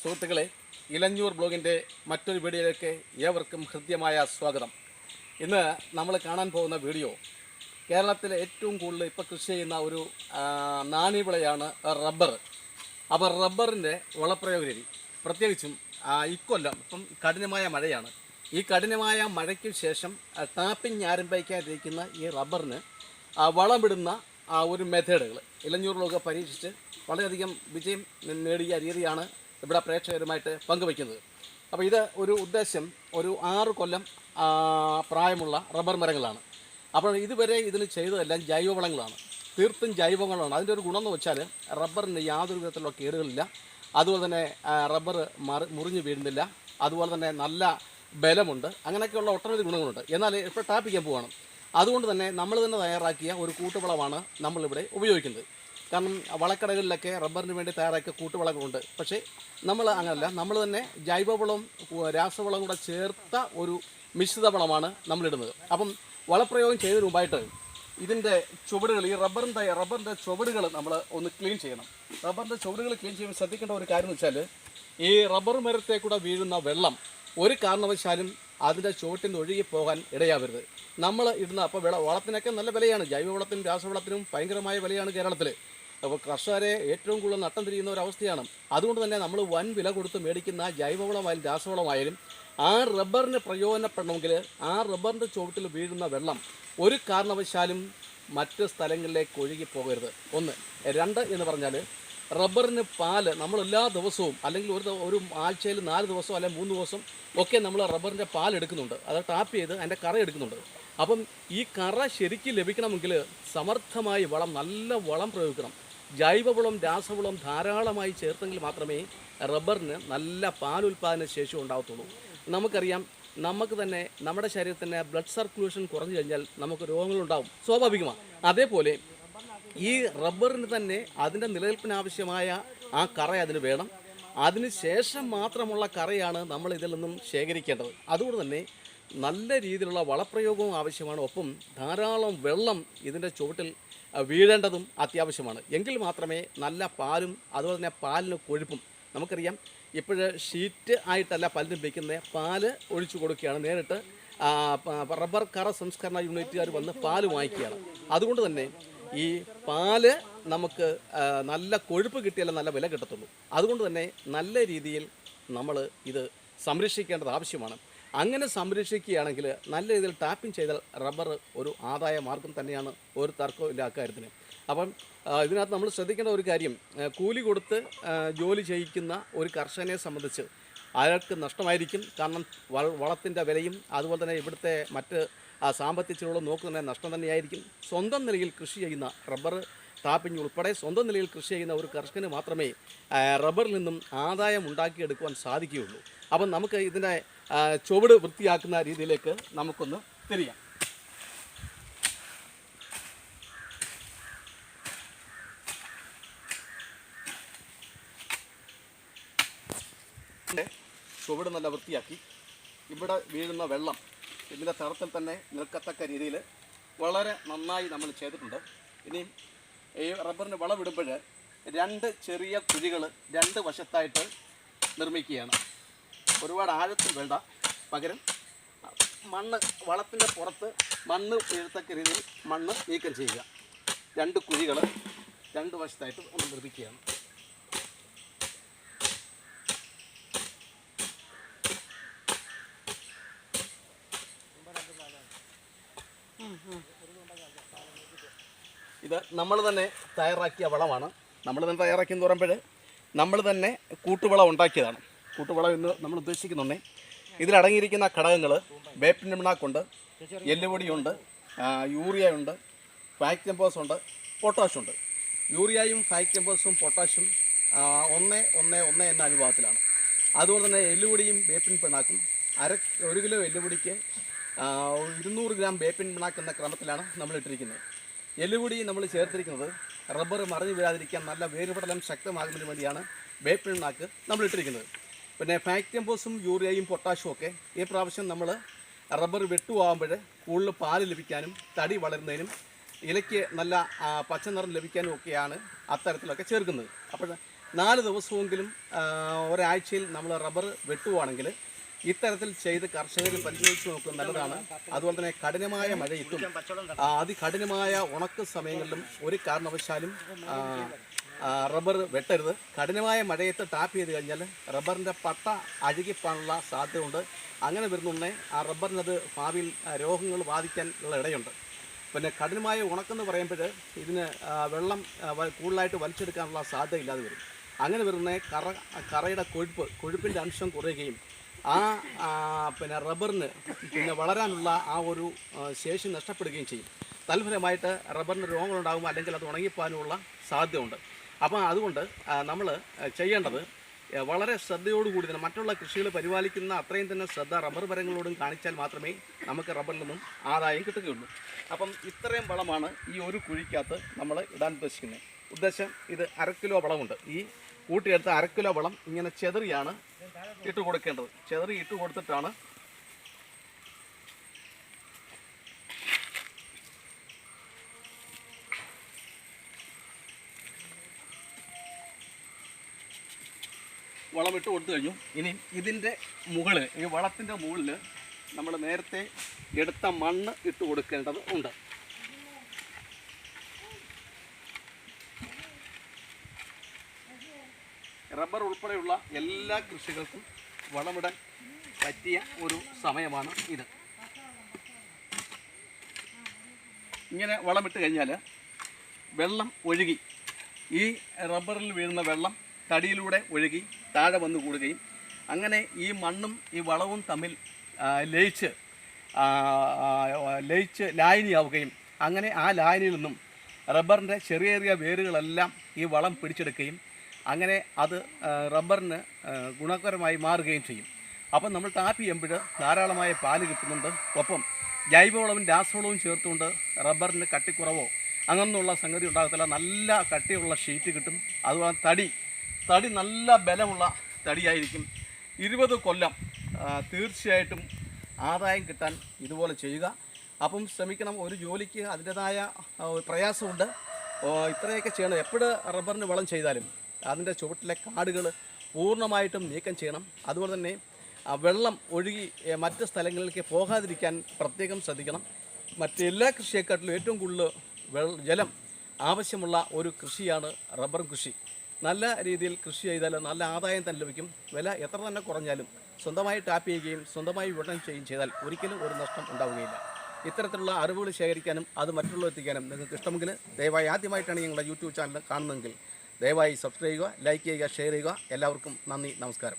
സുഹൃത്തുക്കളെ ഇലഞ്ഞൂർ ബ്ലോഗിന്റെ മറ്റൊരു വീഡിയോയിലേക്ക് ഏവർക്കും ഹൃദ്യമായ സ്വാഗതം. ഇന്ന് നമ്മൾ കാണാൻ പോകുന്ന വീഡിയോ കേരളത്തിലെ ഏറ്റവും കൂടുതൽ ഇപ്പോൾ കൃഷി ചെയ്യുന്ന ഒരു നാണിവിളയാണ് റബ്ബർ. അപ്പോൾ റബ്ബറിന്റെ വളപ്രയോഗ രീതി പ്രത്യേകിച്ചും ഇക്കൊല്ലം ഇപ്പം കഠിനമായ മഴയാണ്. ഈ കഠിനമായ മഴയ്ക്ക് ശേഷം ടാപ്പിംഗ് ആരംഭിക്കാതിരിക്കുന്ന ഈ റബ്ബറിന് വളമിടുന്ന ഒരു മെത്തേഡുകൾ. ഇലഞ്ഞൂറിലൊക്കെ പരീക്ഷിച്ച് വളരെയധികം വിജയം നേടിയ രീതിയാണ് ഇവിടെ പ്രേക്ഷകരുമായിട്ട് പങ്കുവയ്ക്കുന്നത്. അപ്പോൾ ഇത് ഒരു ഉദ്ദേശം ഒരു ആറ് കൊല്ലം പ്രായമുള്ള റബ്ബർ മരങ്ങളാണ്. അപ്പോൾ ഇതുവരെ ഇതിന് ചെയ്തതെല്ലാം ജൈവവളങ്ങളാണ്. തീർത്തും ജൈവവളമാണ് അതിന്റെ ഒരു ഗുണം എന്ന് വെച്ചാൽ റബ്ബറിന് യാതൊരു വിധത്തിലുള്ള കേടുകളില്ല. അതുപോലെ തന്നെ റബ്ബർ മറി മുറിഞ്ഞു വീഴുന്നില്ല. അതുപോലെ തന്നെ നല്ല ബലമുണ്ട്. അങ്ങനെയൊക്കെയുള്ള ഒട്ടനവധി ഗുണങ്ങളുണ്ട്. എന്നാൽ ഇപ്പോൾ ടാപ്പിക്കാൻ പോവാണ്. അതുകൊണ്ട് തന്നെ നമ്മൾ തന്നെ തയ്യാറാക്കിയ ഒരു കൂട്ടുവളമാണ് നമ്മളിവിടെ ഉപയോഗിക്കുന്നത്. കാരണം വളക്കടകളിലൊക്കെ റബ്ബറിന് വേണ്ടി തയ്യാറാക്കിയ കൂട്ടുവളങ്ങളുണ്ട് പക്ഷേ നമ്മൾ അങ്ങനല്ല. നമ്മൾ തന്നെ ജൈവവളവും രാസവളവും കൂടെ ചേർത്ത ഒരു മിശ്രിത വളമാണ് നമ്മളിടുന്നത്. അപ്പം വളപ്രയോഗം ചെയ്തതിന് മുമ്പായിട്ട് ഇതിന്റെ ചുവടുകൾ ഈ റബ്ബറിന്റെ റബ്ബറിന്റെ ചുവടുകൾ നമ്മൾ ഒന്ന് ക്ലീൻ ചെയ്യണം. റബ്ബറിന്റെ ചുവടുകൾ ക്ലീൻ ചെയ്യുമ്പോൾ ശ്രദ്ധിക്കേണ്ട ഒരു കാര്യം എന്ന് വെച്ചാൽ ഈ റബ്ബർ മരത്തെ കൂടെ വീഴുന്ന വെള്ളം ഒരു കാരണവശാലും അതിന്റെ ചുവട്ടിൽ നിന്ന് ഒഴുകി പോകാൻ ഇടയാവരുത്. നമ്മൾ ഇടുന്ന അപ്പോൾ വിള വളത്തിനൊക്കെ നല്ല വിലയാണ്. ജൈവവളത്തിനും രാസവളത്തിനും ഭയങ്കരമായ വിലയാണ് കേരളത്തിൽ. അപ്പോൾ കർഷകരെ ഏറ്റവും കൂടുതൽ നട്ടം തിരിയുന്ന ഒരു അവസ്ഥയാണ്. അതുകൊണ്ട് തന്നെ നമ്മൾ വൻ വില കൊടുത്ത് മേടിക്കുന്ന ജൈവവളമായാലും രാസവളമായാലും ആ റബ്ബറിന് പ്രയോജനപ്പെടണമെങ്കിൽ ആ റബ്ബറിന്റെ ചുവട്ടിൽ വീഴുന്ന വെള്ളം ഒരു കാരണവശാലും മറ്റ് സ്ഥലങ്ങളിലേക്ക് ഒഴുകി പോകരുത്. ഒന്ന്. രണ്ട് എന്ന് പറഞ്ഞാൽ റബ്ബറിന് പാൽ നമ്മൾ എല്ലാ ദിവസവും അല്ലെങ്കിൽ ഒരു ഒരു ആഴ്ചയിൽ നാല് ദിവസം അല്ലെങ്കിൽ മൂന്ന് ദിവസം ഒക്കെ നമ്മൾ റബ്ബറിന്റെ പാൽ എടുക്കുന്നുണ്ട്. അത് ടാപ്പ് ചെയ്ത് അതിന്റെ കറ എടുക്കുന്നുണ്ട്. അപ്പം ഈ കറ ശരിക്കും ലഭിക്കണമെങ്കിൽ സമർത്ഥമായി വളം നല്ല വളം പ്രയോഗിക്കണം. ജൈവവളം രാസവളം ധാരാളമായി ചേർത്തെങ്കിൽ മാത്രമേ റബ്ബറിന് നല്ല പാലുൽപാദന ശേഷി ഉണ്ടാകത്തുള്ളൂ നമുക്കറിയാം നമുക്ക് തന്നെ നമ്മുടെ ശരീരത്തിന് ബ്ലഡ് സർക്കുലേഷൻ കുറഞ്ഞു കഴിഞ്ഞാൽ നമുക്ക് രോഗങ്ങളുണ്ടാവും സ്വാഭാവികമാണ് അതേപോലെ ഈ റബ്ബറിന് തന്നെ അതിന്റെ നിലനിൽപ്പിന് ആവശ്യമായ ആ കറ അതിന് വേണം. അതിന് ശേഷം മാത്രമുള്ള കറയാണ് നമ്മൾ ഇതിൽ നിന്നും ശേഖരിക്കേണ്ടത്. അതുകൊണ്ട് തന്നെ നല്ല രീതിയിലുള്ള വളപ്രയോഗവും ആവശ്യമാണ്. ഒപ്പം ധാരാളം വെള്ളം ഇതിന്റെ ചുവട്ടിൽ വീഴേണ്ടതും അത്യാവശ്യമാണ്. എങ്കിൽ മാത്രമേ നല്ല പാലും അതുപോലെ തന്നെ പാലിന് കൊഴുപ്പും നമുക്കറിയാം. ഇപ്പോഴ് ഷീറ്റ് ആയിട്ടല്ല പലരും വയ്ക്കുന്നത് പാൽ ഒഴിച്ചു കൊടുക്കുകയാണ്. നേരിട്ട് റബ്ബർ കറ സംസ്കരണ യൂണിറ്റുകാർ വന്ന് പാൽ വാങ്ങിക്കുകയാണ്. അതുകൊണ്ട് തന്നെ ഈ പാൽ നമുക്ക് നല്ല കൊഴുപ്പ് കിട്ടിയാലേ നല്ല വില കിട്ടത്തുള്ളൂ. അതുകൊണ്ട് തന്നെ നല്ല രീതിയിൽ നമ്മൾ ഇത് സംരക്ഷിക്കേണ്ടത് ആവശ്യമാണ്. അങ്ങനെ സംരക്ഷിക്കുകയാണെങ്കിൽ നല്ല രീതിയിൽ ടാപ്പിംഗ് ചെയ്താൽ റബ്ബർ ഒരു ആദായ മാർഗം തന്നെയാണ് ഒരു തർക്കവും ഇല്ല അക്കാര്യത്തിന് അപ്പം ഇതിനകത്ത് നമ്മൾ ശ്രദ്ധിക്കേണ്ട ഒരു കാര്യം കൂലി കൊടുത്ത് ജോലി ചെയ്യിക്കുന്ന ഒരു കർഷകനെ സംബന്ധിച്ച് അയാൾക്ക് നഷ്ടമായിരിക്കും. കാരണം വള വളത്തിന്റെ വിലയും അതുപോലെ തന്നെ ഇവിടുത്തെ മറ്റ് സാമ്പത്തിക ചിലവുകൾ നോക്കുന്ന നഷ്ടം തന്നെയായിരിക്കും. സ്വന്തം നിലയിൽ കൃഷി ചെയ്യുന്ന റബ്ബർ ടാപ്പിംഗ് ഉൾപ്പെടെ സ്വന്തം നിലയിൽ കൃഷി ചെയ്യുന്ന ഒരു കർഷകന് മാത്രമേ റബ്ബറിൽ നിന്നും ആദായം ഉണ്ടാക്കിയെടുക്കുവാൻ സാധിക്കുകയുള്ളൂ. അപ്പം നമുക്ക് ഇതിന്റെ ചുവട് വൃത്തിയാക്കുന്ന രീതിയിലേക്ക് നമുക്കൊന്ന് തിരിയാം. ചുവട് നല്ല വൃത്തിയാക്കി ഇവിടെ വീഴുന്ന വെള്ളം ഇതിന്റെ തറത്തിൽ തന്നെ നിൽക്കത്തക്ക രീതിയിൽ വളരെ നന്നായി നമ്മൾ ചെയ്തിട്ടുണ്ട്. ഇനിയും ഈ റബ്ബറിന് വളമിടുമ്പോൾ രണ്ട് ചെറിയ കുഴികൾ രണ്ട് വശത്തായിട്ട് നിർമ്മിക്കുകയാണ്. ഒരുപാട് ആഴത്തിൽ വേണ്ട. പകരം മണ്ണ് വളത്തിന്റെ പുറത്ത് മണ്ണ് വീഴത്തക്ക രീതിയിൽ മണ്ണ് നീക്കം ചെയ്യുക. രണ്ട് കുഴികൾ രണ്ട് വശത്തായിട്ട് നിർമ്മിക്കുകയാണ്. ഇത് നമ്മൾ തന്നെ തയ്യാറാക്കിയ വളമാണ്. നമ്മൾ തന്നെ തയ്യാറാക്കിയെന്ന് പറയുമ്പോൾ നമ്മൾ തന്നെ കൂട്ടുവളം ഉണ്ടാക്കിയതാണ്. കൂട്ടുവളം എന്ന് നമ്മൾ ഉദ്ദേശിക്കുന്നുണ്ടേ. ഇതിലടങ്ങിയിരിക്കുന്ന ഘടകങ്ങൾ വേപ്പിൻ പിണ്ണാക്കുണ്ട് എല്ലുപൊടിയുണ്ട് യൂറിയ ഉണ്ട് ഉണ്ട് പൊട്ടാഷ് ഉണ്ട്. യൂറിയയും ഫാക്ടംപോസും പൊട്ടാഷും ഒന്ന് ഒന്ന് ഒന്ന് എന്ന അനുപാതത്തിലാണ്. അതുപോലെ തന്നെ എല്ലുപൊടിയും വേപ്പിൻ പിണ്ണാക്കും അര ഒരു കിലോ എല്ലുപൊടിക്ക് ഇരുന്നൂറ് ഗ്രാം വേപ്പിൻ പിണ്ണാക്ക് എന്ന ക്രമത്തിലാണ് നമ്മൾ ഇട്ടിരിക്കുന്നത്. എല്ലുപൊടി നമ്മൾ ചേർത്തിരിക്കുന്നത് റബ്ബർ മറിഞ്ഞു വീഴാതിരിക്കാൻ നല്ല വേരുപടലം ശക്തമാകുന്നതിന് വേണ്ടിയാണ് വേപ്പിണ്ണാക്ക് നമ്മൾ ഇട്ടിരിക്കുന്നത്. പിന്നെ ഫാക്ടംബോസും യൂറിയയും പൊട്ടാഷും ഒക്കെ ഈ പ്രാവശ്യം നമ്മൾ റബ്ബർ വെട്ടുവാകുമ്പോൾ കൂടുതൽ പാൽ ലഭിക്കാനും തടി വളരുന്നതിനും ഇലയ്ക്ക് നല്ല പച്ച നിറം ലഭിക്കാനും ഒക്കെയാണ് അത്തരത്തിലൊക്കെ ചേർക്കുന്നത്. അപ്പോൾ നാല് ദിവസമെങ്കിലും ഒരാഴ്ചയിൽ നമ്മൾ റബ്ബർ വെട്ടുവാണെങ്കിൽ ഇത്തരത്തിൽ ചെയ്ത് കർഷകർ പരിശോധിച്ച് നോക്കുന്നത് നല്ലതാണ്. അതുപോലെ തന്നെ കഠിനമായ മഴയത്തും അതികഠിനമായ ഉണക്ക സമയങ്ങളിലും ഒരു കാരണവശാലും റബ്ബർ വെട്ടരുത്. കഠിനമായ മഴയത്ത് ടാപ്പ് ചെയ്ത് കഴിഞ്ഞാൽ റബ്ബറിന്റെ പട്ട അഴുകിപ്പാനുള്ള സാധ്യതയുണ്ട്. അങ്ങനെ വരുന്നുണ്ടേ ആ റബ്ബറിനത് ഭാവിയിൽ രോഗങ്ങൾ ബാധിക്കാൻ ഉള്ള ഇടയുണ്ട്. പിന്നെ കഠിനമായ ഉണക്കെന്ന് പറയുമ്പോൾ ഇതിന് വെള്ളം കൂടുതലായിട്ട് വലിച്ചെടുക്കാനുള്ള സാധ്യത ഇല്ലാതെ വരും. അങ്ങനെ വരുന്ന കറ കറയുടെ കൊഴുപ്പ് കൊഴുപ്പിന്റെ അംശം കുറയുകയും ആ പിന്നെ റബ്ബറിന് പിന്നെ വളരാനുള്ള ആ ഒരു ശേഷി നഷ്ടപ്പെടുകയും ചെയ്യും. തൽഫലമായിട്ട് റബ്ബറിന് രോഗങ്ങളുണ്ടാകും അല്ലെങ്കിൽ അത് ഉണങ്ങിപ്പോകാനുള്ള സാധ്യതയുണ്ട്. അപ്പോൾ അതുകൊണ്ട് നമ്മൾ ചെയ്യേണ്ടത് വളരെ ശ്രദ്ധയോടുകൂടി തന്നെ മറ്റുള്ള കൃഷികൾ പരിപാലിക്കുന്ന അത്രയും തന്നെ ശ്രദ്ധ റബ്ബർ മരങ്ങളോടും കാണിച്ചാൽ മാത്രമേ നമുക്ക് റബ്ബറിൽ നിന്നും ആദായം കിട്ടുകയുള്ളൂ. അപ്പം ഇത്രയും വളമാണ് ഈ ഒരു കുഴിക്കകത്ത് നമ്മൾ ഇടാൻ ഉദ്ദേശിക്കുന്നത്. ഉദ്ദേശം ഇത് അര കിലോ വളമുണ്ട്. ഈ കൂട്ടിയെടുത്ത അരക്കിലോ കിലോ വളം ഇങ്ങനെ ചെതറിയാണ് ഇട്ട് കൊടുക്കേണ്ടത്. ചെതറി ഇട്ട് കൊടുത്തിട്ടാണ് വളം ഇട്ട് കൊടുത്തു കഴിഞ്ഞു. ഇനി ഇതിന്റെ മുകളിൽ ഈ വളത്തിന്റെ മുകളിൽ നമ്മൾ നേരത്തെ എടുത്ത മണ്ണ് ഇട്ട് കൊടുക്കേണ്ടത് ഉണ്ട്. റബ്ബർ ഉൾപ്പെടെയുള്ള എല്ലാ കൃഷികൾക്കും വളമിടാൻ പറ്റിയ ഒരു സമയമാണ് ഇത്. ഇങ്ങനെ വളമിട്ട് കഴിഞ്ഞാൽ വെള്ളം ഒഴുകി ഈ റബ്ബറിൽ വീഴുന്ന വെള്ളം തടിയിലൂടെ ഒഴുകി താഴെ വന്നു കൂടുകയും അങ്ങനെ ഈ മണ്ണും ഈ വളവും തമ്മിൽ ലയിച്ച് ലയിച്ച് ലായനിയാവുകയും അങ്ങനെ ആ ലായനിയിൽ നിന്നും റബ്ബറിന്റെ ചെറിയ ചെറിയ വേരുകളെല്ലാം ഈ വളം പിടിച്ചെടുക്കുകയും അങ്ങനെ അത് റബ്ബറിന് ഗുണകരമായി മാറുകയും ചെയ്യും. അപ്പം നമ്മൾ ടാപ്പ് ചെയ്യുമ്പോൾ ധാരാളമായ പാൽ കിട്ടുന്നുണ്ട്. ഒപ്പം ജൈവവളവും രാസവളവും ചേർത്തുകൊണ്ട് റബ്ബറിന് കട്ടിക്കുറവോ അങ്ങനെയുള്ള സംഗതി ഉണ്ടാകത്തില്ല. നല്ല കട്ടിയുള്ള ഷീറ്റ് കിട്ടും. അതുപോലെ തടി തടി നല്ല ബലമുള്ള തടിയായിരിക്കും. ഇരുപത് കൊല്ലം തീർച്ചയായിട്ടും ആദായം കിട്ടാൻ ഇതുപോലെ ചെയ്യുക. അപ്പം ശ്രമിക്കണം ഒരു ജോലിക്ക് അതിന്റെതായ പ്രയാസമുണ്ട്. ഇത്രയൊക്കെ ചെയ്യണം. എപ്പോഴും റബ്ബറിന് വളം ചെയ്താലും? അതിന്റെ ചുവട്ടിലെ കാടുകൾ പൂർണമായിട്ടും നീക്കം ചെയ്യണം. അതുപോലെ തന്നെ വെള്ളം ഒഴുകി മറ്റ് സ്ഥലങ്ങളിലേക്ക് പോകാതിരിക്കാൻ പ്രത്യേകം ശ്രദ്ധിക്കണം. മറ്റെല്ലാ കൃഷിയെക്കാട്ടിലും ഏറ്റവും കൂടുതൽ വെള്ള ജലം ആവശ്യമുള്ള ഒരു കൃഷിയാണ് റബ്ബർ കൃഷി. നല്ല രീതിയിൽ കൃഷി ചെയ്താൽ നല്ല ആദായം തന്നെ ലഭിക്കും. വില എത്ര തന്നെ കുറഞ്ഞാലും സ്വന്തമായി ടാപ്പ് ചെയ്യുകയും സ്വന്തമായി വിപണനം ചെയ്യുകയും ചെയ്താൽ ഒരിക്കലും ഒരു നഷ്ടം ഉണ്ടാവുകയില്ല. ഇത്തരത്തിലുള്ള അറിവുകൾ ശേഖരിക്കാനും അത് മറ്റുള്ളവർ എത്തിക്കാനും നിങ്ങൾക്ക് ഇഷ്ടമെങ്കിൽ ദയവായി ആദ്യമായിട്ടാണ് ഞങ്ങളുടെ യൂട്യൂബ് ചാനൽ കാണുന്നതെങ്കിൽ ദയവായി സബ്സ്ക്രൈബ് ചെയ്യുക ലൈക്ക് ചെയ്യുക ഷെയർ ചെയ്യുക. എല്ലാവർക്കും നന്ദി നമസ്കാരം.